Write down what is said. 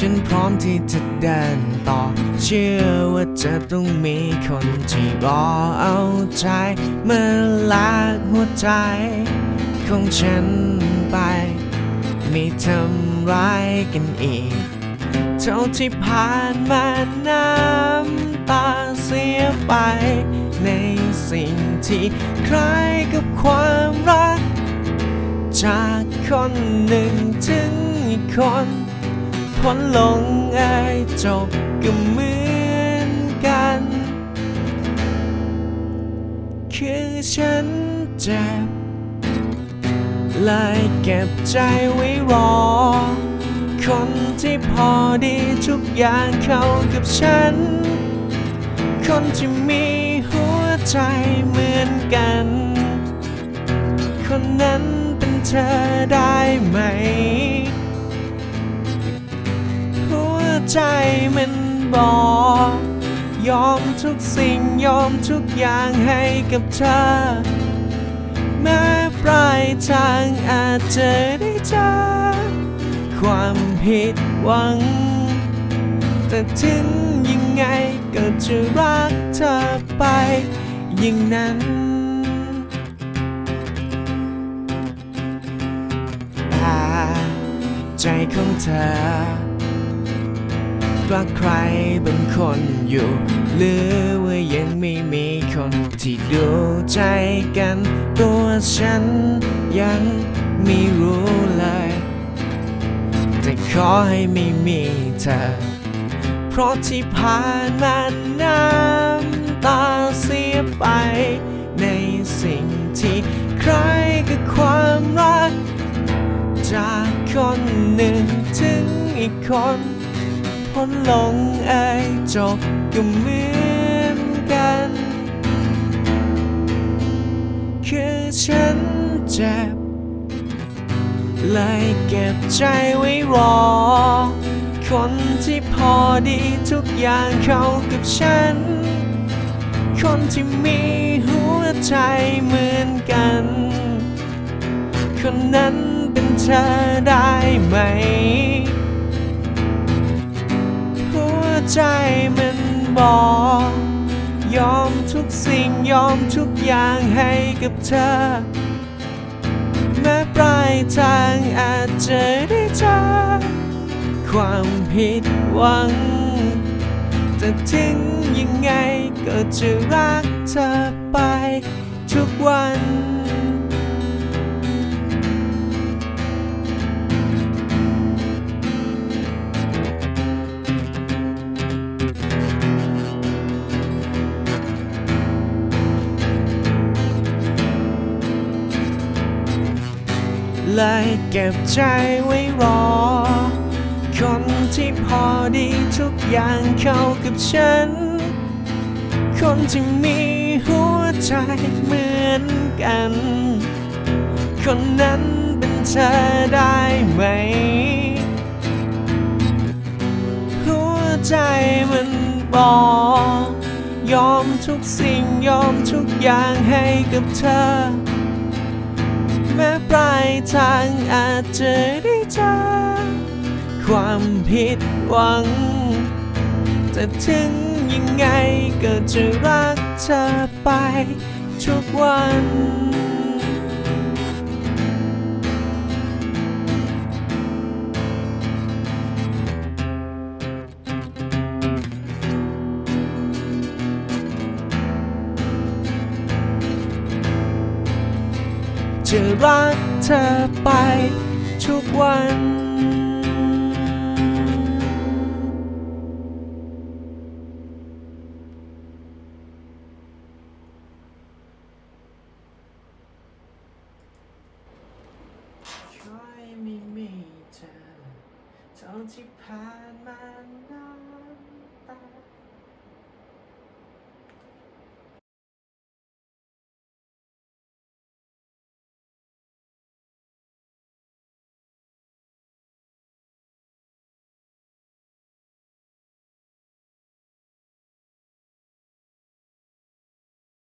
ฉันพร้อมที่จะเดินต่อ เชื่อว่าจะต้องมีคนที่รอเอาใจมาลากหัวใจของฉันไปไม่ทำร้ายกันอีก เท่าที่ผ่านมาน้ำตาเสียไป ในสิ่งที่คล้ายกับความรัก จากคนหนึ่งถึงอีกคน ผลลงเอยจบก็เหมือนกัน คือฉันเจ็บเลยเก็บใจไว้รอ คนที่พอดีทุกอย่างเข้ากับฉัน คนที่มีหัวใจเหมือนกัน คนนั้นเป็นเธอได้ไหม ใจมันบอก ยอมทุกสิ่งยอมทุกอย่างให้กับเธอ แม้ปลายทางอาจจะได้เจอความผิดหวัง แต่ถึงยังไงก็จะรักเธอไปอย่างนั้นแต่ใจของเธอ รักใครบางคนอยู่ หรือว่ายังไม่มีคนที่ดูใจกัน ตัวฉันยังไม่รู้เลย แต่ขอให้ไม่มีเธอ เพราะที่ผ่านมาน้ำตาเสียไป ในสิ่งที่ใครกับความรัก จากคนหนึ่งถึงอีกคน พ้นลงเอยจบก็เหมือนกัน คือฉันเจ็บเลยเก็บใจไว้รอ คนที่พอดีทุกอย่างเข้ากับฉัน คนที่มีหัวใจเหมือนกัน คนนั้นเป็นเธอได้ไหม ใจมันบอก ยอมทุกสิ่งยอมทุกอย่างให้กับเธอ แม้ปลายทางอาจจะได้เจอความผิดหวัง แต่ถึงยังไงก็จะรักเธอไปทุกวัน เลยเก็บใจไว้รอ คนที่พอดีทุกอย่างเข้ากับฉัน คนที่มีหัวใจเหมือนกัน คนนั้นเป็นเธอได้ไหม หัวใจมันบอกยอมทุกสิ่งยอมทุกอย่างให้กับเธอ แม้ปลา ทางอาจจะได้เจอความผิดหวังแต่ถึงยังไงก็จะรักเธอไปทุกวันจะรัก เธอไปทุกวันช่วยไม่มีเธอเท่าที่ผ่านมาน้